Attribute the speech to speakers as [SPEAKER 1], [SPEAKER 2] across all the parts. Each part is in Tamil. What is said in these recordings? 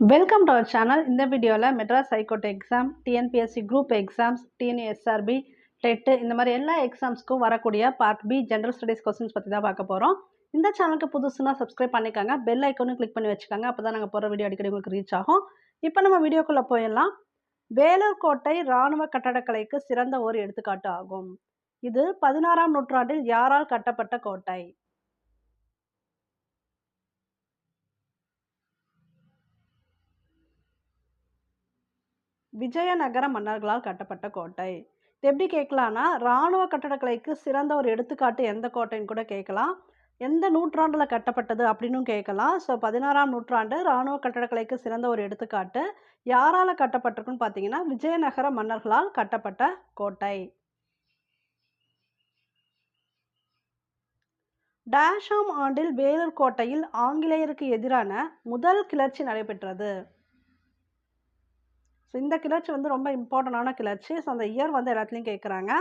[SPEAKER 1] வெல்கம் டு அவர் சேனல் இந்த வீடியோவில் Madras high court exam TNPSC group exams TNSRB TET இந்த மாதிரி எல்லா எக்ஸாம்ஸ்க்கும் வரக்கூடிய part B general studies questions பற்றி தான் பார்க்க போகிறோம் இந்த சேனலுக்கு புதுசுனா சப்ஸ்கிரைப் பண்ணிக்கோங்க. பெல் ஐக்கோனும் கிளிக் பண்ணி வச்சுக்கோங்க. அப்போ தான் நாங்கள் போகிற வீடியோ அடிக்கடி உங்களுக்கு ரீச் ஆகும். இப்போ நம்ம வீடியோக்குள்ளே போயிடலாம். வேலூர் கோட்டை இராணுவ கட்டடக்கலைக்கு சிறந்த ஒரு எடுத்துக்காட்டு ஆகும். இது பதினாறாம் நூற்றாண்டில் யாரால் கட்டப்பட்ட கோட்டை? விஜயநகர மன்னர்களால் கட்டப்பட்ட கோட்டை. இது எப்படி கேட்கலான்னா இராணுவ கட்டடக்கலைக்கு சிறந்த ஒரு எடுத்துக்காட்டு எந்த கோட்டைன்னு கூட கேட்கலாம். எந்த நூற்றாண்டில் கட்டப்பட்டது அப்படின்னும் கேட்கலாம். ஸோ பதினாறாம் நூற்றாண்டு இராணுவ கட்டடக்கலைக்கு சிறந்த ஒரு எடுத்துக்காட்டு யாரால் கட்டப்பட்டிருக்குன்னு பார்த்தீங்கன்னா விஜயநகர மன்னர்களால் கட்டப்பட்ட கோட்டை. டேஷாம் ஆண்டில் வேலூர் கோட்டையில் ஆங்கிலேயருக்கு எதிரான முதல் கிளர்ச்சி நடைபெற்றது. ஸோ இந்த கிளர்ச்சி வந்து ரொம்ப இம்பார்ட்டண்டான கிளர்ச்சி. ஸோ அந்த இயர் வந்து எல்லாத்துலேயும் கேட்குறாங்க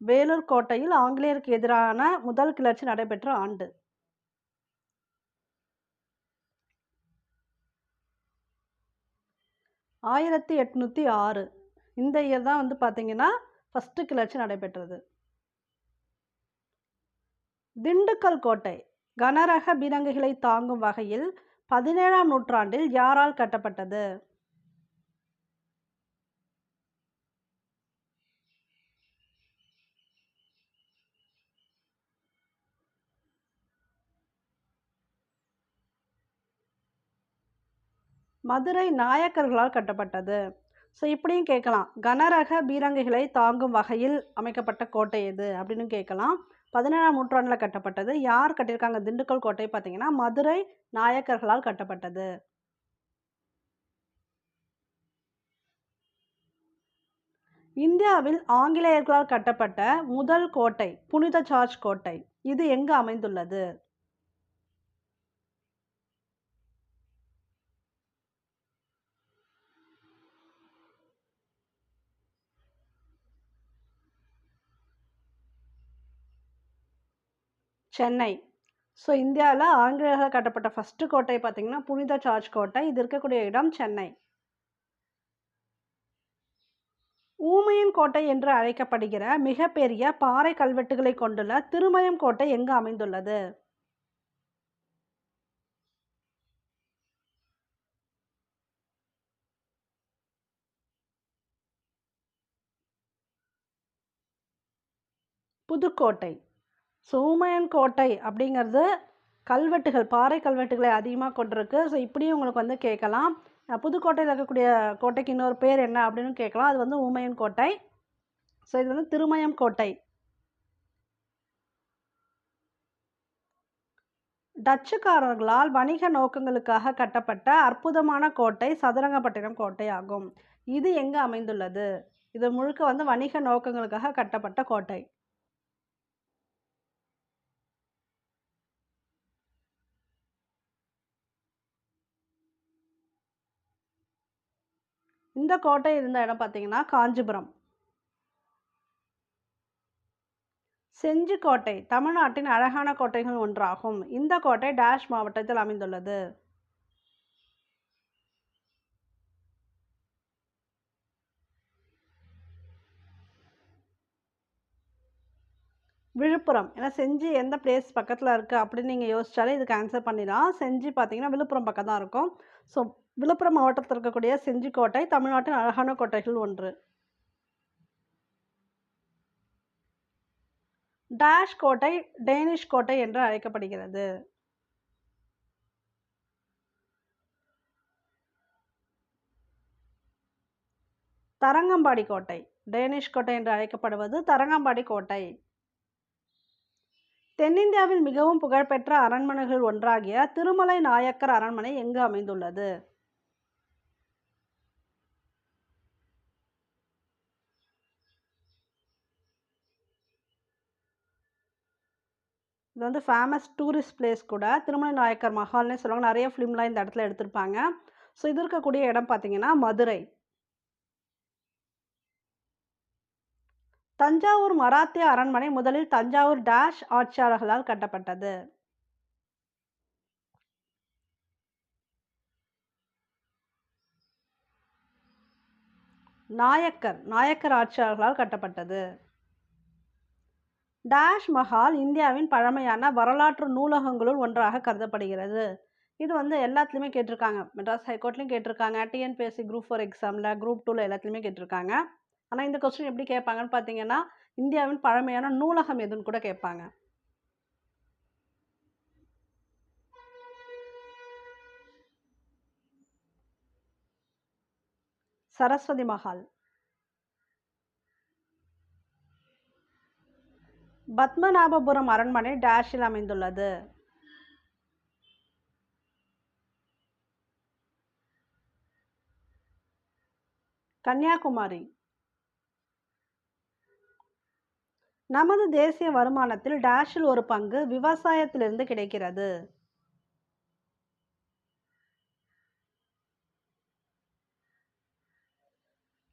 [SPEAKER 1] வேலூர் கோட்டையில் ஆங்கிலேயருக்கு எதிரான முதல் கிளர்ச்சி நடைபெற்ற ஆண்டு. ஆயிரத்தி எட்நூற்றி ஆறு. இந்த இயர் தான் வந்து பார்த்திங்கன்னா ஃபஸ்ட்டு கிளர்ச்சி நடைபெற்றது. திண்டுக்கல் கோட்டை. கனரக பீரங்குகளை தாங்கும் வகையில் பதினேழாம் நூற்றாண்டில் யாரால் கட்டப்பட்டது? மதுரை நாயக்கர்களால் கட்டப்பட்டது. ஸோ இப்படியும் கேட்கலாம். கனரக பீரங்குகளை தாங்கும் வகையில் அமைக்கப்பட்ட கோட்டை எது? அப்படின்னு கேட்கலாம். பதினேழாம் நூற்றாண்டில் கட்டப்பட்டது. யார் கட்டியிருக்காங்க? திண்டுக்கல் கோட்டை பார்த்தீங்கன்னா மதுரை நாயக்கர்களால் கட்டப்பட்டது. இந்தியாவில் ஆங்கிலேயர்களால் கட்டப்பட்ட முதல் கோட்டை புனித ஜார்ஜ் கோட்டை. இது எங்கு அமைந்துள்ளது? சென்னை. ஸோ இந்தியாவில் ஆங்கிலேயர்கள் கட்டப்பட்ட ஃபஸ்ட்டு கோட்டை பார்த்திங்கன்னா புனித ஜார்ஜ் கோட்டை. இது இருக்கக்கூடிய இடம் சென்னை. ஊமையன் கோட்டை என்று அழைக்கப்படுகிற மிகப்பெரிய பாறை கல்வெட்டுகளை கொண்டுள்ள திருமயம் கோட்டை எங்கு அமைந்துள்ளது? புதுக்கோட்டை. சோமயன் கோட்டை அப்படிங்கிறது கல்வெட்டுகள் பாறை கல்வெட்டுகளை அதிகமாக கொண்டிருக்கு. ஸோ இப்படியும் உங்களுக்கு வந்து கேட்கலாம். புதுக்கோட்டையில் இருக்கக்கூடிய கோட்டைக்கு இன்னொரு பேர் என்ன அப்படின்னு கேட்கலாம். அது வந்து ஊமையன் கோட்டை. ஸோ இது வந்து திருமயம் கோட்டை. டச்சுக்காரர்களால் வணிக நோக்கங்களுக்காக கட்டப்பட்ட அற்புதமான கோட்டை சதுரங்கப்பட்டினம் கோட்டை ஆகும். இது எங்கே அமைந்துள்ளது? இது முழுக்க வந்து வணிக நோக்கங்களுக்காக கட்டப்பட்ட கோட்டை. இந்த கோட்டை இருந்த இடம் பார்த்தீங்கன்னா காஞ்சிபுரம். செஞ்சு கோட்டை தமிழ்நாட்டின் அழகான கோட்டைகள் ஒன்றாகும். இந்த கோட்டை டேஷ் மாவட்டத்தில் அமைந்துள்ளது. விழுப்புரம். ஏன்னா செஞ்சு எந்த பிளேஸ் பக்கத்தில் இருக்குது அப்படின்னு நீங்கள் யோசிச்சாலே இதுக்கு ஆன்சர் பண்ணிடலாம். செஞ்சு பார்த்தீங்கன்னா விழுப்புரம் பக்கம் தான் இருக்கும். ஸோ விழுப்புரம் மாவட்டத்தில் இருக்கக்கூடிய செஞ்சிக்கோட்டை தமிழ்நாட்டின் அழகான கோட்டைகள் ஒன்று. டேஷ் கோட்டை டேனிஷ் கோட்டை என்று அழைக்கப்படுகிறது. தரங்கம்பாடி கோட்டை டேனிஷ் கோட்டை என்று அழைக்கப்படுவது தரங்கம்பாடி கோட்டை. தென்னிந்தியாவில் மிகவும் புகழ்பெற்ற அரண்மனைகள் ஒன்றாகிய திருமலை நாயக்கர் அரண்மனை எங்கு அமைந்துள்ளது? இது வந்து ஃபேமஸ் டூரிஸ்ட் பிளேஸ் கூட. திருமண நாயக்கர் மஹால்னே சொல்லுவாங்க. நிறைய ஃபிலிம்லாம் இந்த இடத்துல எடுத்திருப்பாங்க. ஸோ இது இருக்கக்கூடிய இடம் பார்த்தீங்கன்னா மதுரை. தஞ்சாவூர் மராத்திய அரண்மனை முதலில் தஞ்சாவூர் டேஷ் ஆட்சியாளர்களால் கட்டப்பட்டது. நாயக்கர் நாயக்கர் ஆட்சியாளர்களால் கட்டப்பட்டது. டாஷ் மஹால் இந்தியாவின் பழமையான வரலாற்று நூலகங்களுள் ஒன்றாக கருதப்படுகிறது. இது வந்து எல்லாத்துலேயுமே கேட்டிருக்காங்க. மெட்ராஸ் ஹைகோர்ட்லேயும் கேட்டிருக்காங்க. டிஎன்பிஎஸ்சி குரூப் ஃபோர் எக்ஸாமில் குரூப் டூவில் எல்லாத்துலேயுமே கேட்டிருக்காங்க. ஆனால் இந்த கொஸ்டின் எப்படி கேட்பாங்கன்னு பார்த்தீங்கன்னா இந்தியாவின் பழமையான நூலகம் எதுன்னு கூட கேட்பாங்க. சரஸ்வதி மஹால் பத்மநாபபுரம் அரண்மனை டேஷில் அமைந்துள்ளது. கன்னியாகுமரி. நமது தேசிய வருமானத்தில் டேஷில் ஒரு பங்கு விவசாயத்திலிருந்து கிடைக்கிறது.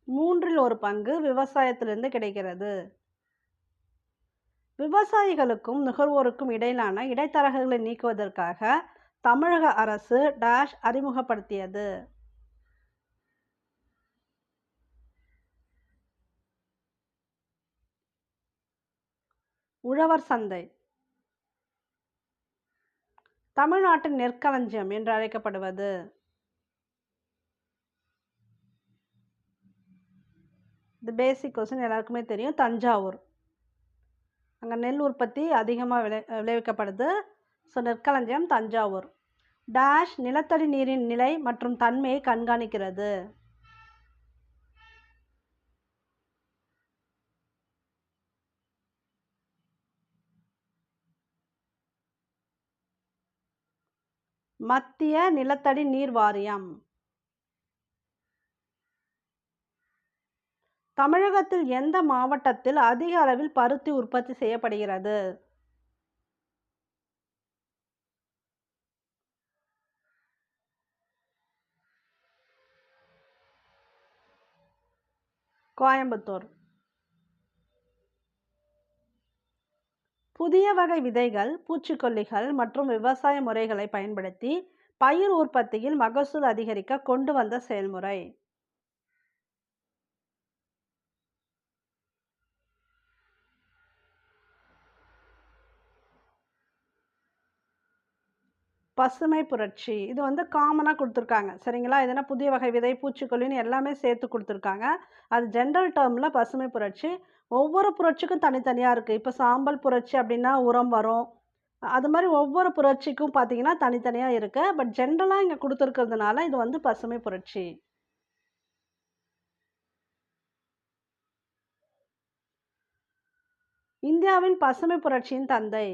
[SPEAKER 1] மூன்றில் ஒரு பங்கு விவசாயத்திலிருந்து கிடைக்கிறது. விவசாயிகளுக்கும் நுகர்வோருக்கும் இடையிலான இடைத்தரகர்களை நீக்குவதற்காக தமிழக அரசு டேஷ் அறிமுகப்படுத்தியது. உழவர் சந்தை. தமிழ்நாட்டின் நெற்களஞ்சியம் என்று அழைக்கப்படுவது. இது பேசிக் கொஸ்டின் எல்லாருக்குமே தெரியும். தஞ்சாவூர். அங்கே நெல் உற்பத்தி அதிகமாக விளை விளைவிக்கப்படுது. ஸோ நெற்களஞ்சியம் தஞ்சாவூர். டேஷ் நிலத்தடி நீரின் நிலை மற்றும் தன்மையை கண்காணிக்கிறது. மத்திய நிலத்தடி நீர் வாரியம். தமிழகத்தில் எந்த மாவட்டத்தில் அதிக அளவில் பருத்தி உற்பத்தி செய்யப்படுகிறது? கோயம்புத்தூர். புதிய வகை விதைகள் பூச்சிக்கொல்லிகள் மற்றும் விவசாய முறைகளை பயன்படுத்தி பயிர் உற்பத்தியில் மகசூல் அதிகரிக்க கொண்டு வந்த செயல்முறை. பசுமை புரட்சி. இது வந்து காமனாக கொடுத்துருக்காங்க. சரிங்களா? இதுனா புதிய வகை விதை பூச்சிக்கொல்லின்னு எல்லாமே சேர்த்து கொடுத்துருக்காங்க. அது ஜென்ரல் டேர்மில் பசுமை புரட்சி. ஒவ்வொரு புரட்சிக்கும் தனித்தனியாக இருக்குது இப்போ சாம்பல் புரட்சி அப்படின்னா உரம் வரும். அது மாதிரி ஒவ்வொரு புரட்சிக்கும் பார்த்தீங்கன்னா தனித்தனியாக இருக்குது பட் ஜென்ரலாக இங்கே கொடுத்துருக்கிறதுனால இது வந்து பசுமை புரட்சி. இந்தியாவின் பசுமை புரட்சியின் தந்தை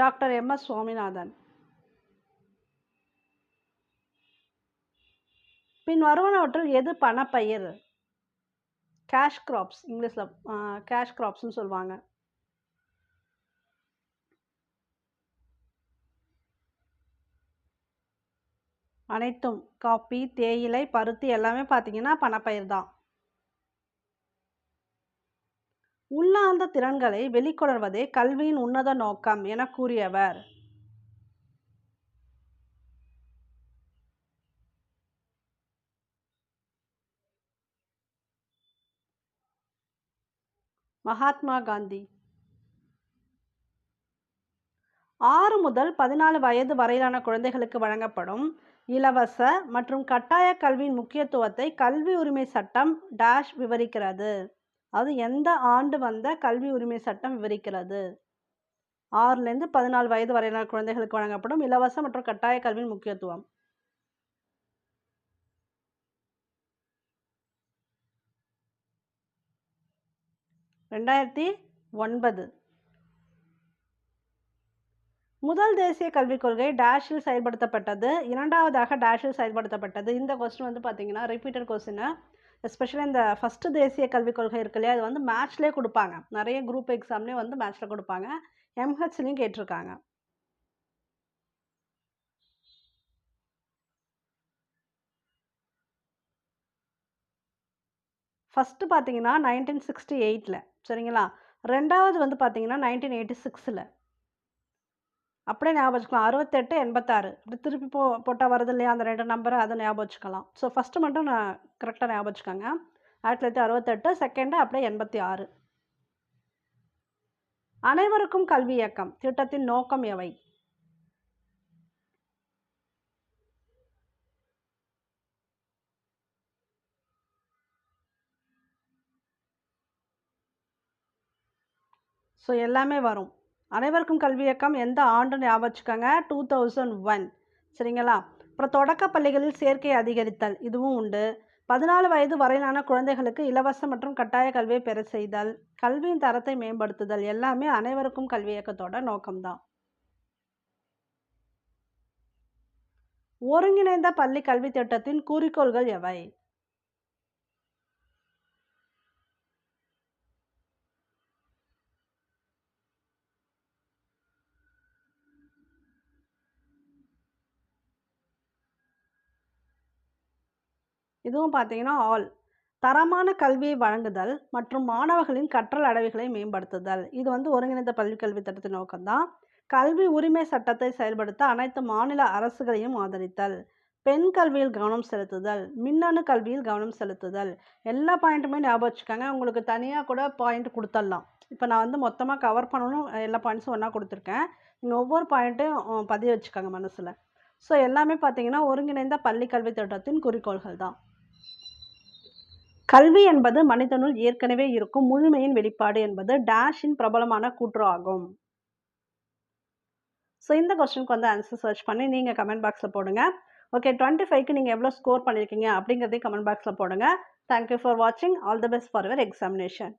[SPEAKER 1] டாக்டர் எம் எஸ் சுவாமிநாதன். பின் வருவனவற்றில் எது பணப்பயிர்? கேஷ் கிராப்ஸ் இங்கிலீஷில் கேஷ் கிராப்ஸ்னு சொல்லுவாங்க. அனைத்தும் காப்பி தேயிலை பருத்தி எல்லாமே பார்த்தீங்கன்னா பணப்பயிர் தான். உள்ளார்ந்த திறன்களை வெளிக்கொணர்வதே கல்வியின் உன்னத நோக்கம் என கூறியவர். மகாத்மா காந்தி. ஆறு முதல் பதினாலு வயது வரையிலான குழந்தைகளுக்கு வழங்கப்படும் இலவச மற்றும் கட்டாய கல்வியின் முக்கியத்துவத்தை கல்வி உரிமை சட்டம் டேஷ் விவரிக்கிறது. அது எந்த ஆண்டு வந்த கல்வி உரிமை சட்டம் விவரிக்கிறது? ஆறுலேருந்து பதினாலு வயது வரையிலான குழந்தைகளுக்கு வழங்கப்படும் இலவச மற்றும் கட்டாய கல்வியின் முக்கியத்துவம். ரெண்டாயிரத்தி ஒன்பது. முதல் தேசிய கல்விக் கொள்கை டேஷில் செயல்படுத்தப்பட்டது. இரண்டாவதாக டேஷில் செயல்படுத்தப்பட்டது. இந்த கொஸ்டின் வந்து பார்த்தீங்கன்னா ரிப்பீட்டட் கொஸ்டினை எஸ்பெஷலி இந்த ஃபஸ்ட்டு தேசிய கல்விக் கொள்கை இருக்கு இல்லையா? அது வந்து மேட்ச்லேயே கொடுப்பாங்க. நிறைய குரூப் எக்ஸாம்லேயே வந்து மேட்ச்சில் கொடுப்பாங்க. எம்ஹெச்லேயும் கேட்டிருக்காங்க. ஃபஸ்ட்டு பார்த்தீங்கன்னா நைன்டீன் சிக்ஸ்டி எயிட்டில் சரிங்களா? ரெண்டாவது வந்து பார்த்தீங்கன்னா நைன்டீன் எயிட்டி சிக்ஸில் அப்படியே ஞாபகம் வச்சுக்கலாம். அறுபத்தெட்டு எண்பத்தாறு. இப்படி திருப்பி போ போட்டால் வருது இல்லையா? அந்த ரெண்டு நம்பரை அதை ஞாபகம் வச்சுக்கலாம். ஸோ ஃபஸ்ட்டு மட்டும் நான் கரெக்டாக ஞாபகம் வச்சுக்கோங்க. ஆயிரத்தி தொள்ளாயிரத்தி அறுபத்தெட்டு செகண்டு அப்படியே எண்பத்தி ஆறு அனைவருக்கும் கல்வி இயக்கம். திட்டத்தின் நோக்கம் எவை? ஸோ எல்லாமே வரும். அனைவருக்கும் கல்வி இயக்கம் எந்த ஆண்டு ஞாபகம் வச்சுக்கோங்க. டூ தௌசண்ட் ஒன் சரிங்களா? அப்புறம் தொடக்க பள்ளிகளில் சேர்க்கை அதிகரித்தல் இதுவும் உண்டு. பதினாலு வயது வரையிலான குழந்தைகளுக்கு இலவச மற்றும் கட்டாய கல்வியை பெற செய்தல் கல்வியின் தரத்தை மேம்படுத்துதல் எல்லாமே அனைவருக்கும் கல்வி இயக்கத்தோட நோக்கம்தான். ஒருங்கிணைந்த பள்ளி கல்வி திட்டத்தின் குறிக்கோள்கள் எவை? இதுவும் பார்த்தீங்கன்னா ஆல் தரமான கல்வியை வழங்குதல் மற்றும் மாணவர்களின் கற்றல் அடைவுகளை மேம்படுத்துதல். இது வந்து ஒருங்கிணைந்த பள்ளி கல்வி திட்டத்தின் நோக்கம்தான். கல்வி உரிமை சட்டத்தை செயல்படுத்த அனைத்து மாநில அரசுகளையும் ஆதரித்தல். பெண் கல்வியில் கவனம் செலுத்துதல். மின்னணு கல்வியில் கவனம் செலுத்துதல். எல்லா பாயிண்ட்டுமே ஞாபகம் வச்சுக்கோங்க. உங்களுக்கு தனியாக கூட பாயிண்ட் கொடுத்துடலாம் இப்போ நான் வந்து மொத்தமாக கவர் பண்ணணும். எல்லா பாயிண்ட்ஸும் ஒன்றா கொடுத்துருக்கேன். நீங்கள் ஒவ்வொரு பாயிண்ட்டையும் பதிய வச்சுக்கோங்க மனசில். ஸோ எல்லாமே பார்த்தீங்கன்னா ஒருங்கிணைந்த பள்ளி கல்வி திட்டத்தின் குறிக்கோள்கள் தான் கல்வி என்பது மனிதனுள் ஏற்கனவே இருக்கும் முழுமையின் வெளிப்பாடு என்பது டேஷின் பிரபலமான கூற்று ஆகும். ஸோ இந்த கொஸ்டினுக்கு வந்து ஆன்சர் சர்ச் பண்ணி நீங்கள் கமெண்ட் பாக்ஸில் போடுங்க. ஓகே டுவெண்ட்டி ஃபைவ்க்கு நீங்கள் எவ்வளோ ஸ்கோர் பண்ணியிருக்கீங்க அப்படிங்கிறதையும் கமெண்ட் பாக்ஸில் போடுங்க. தேங்க்யூ ஃபார் வாட்சிங் all the best for your examination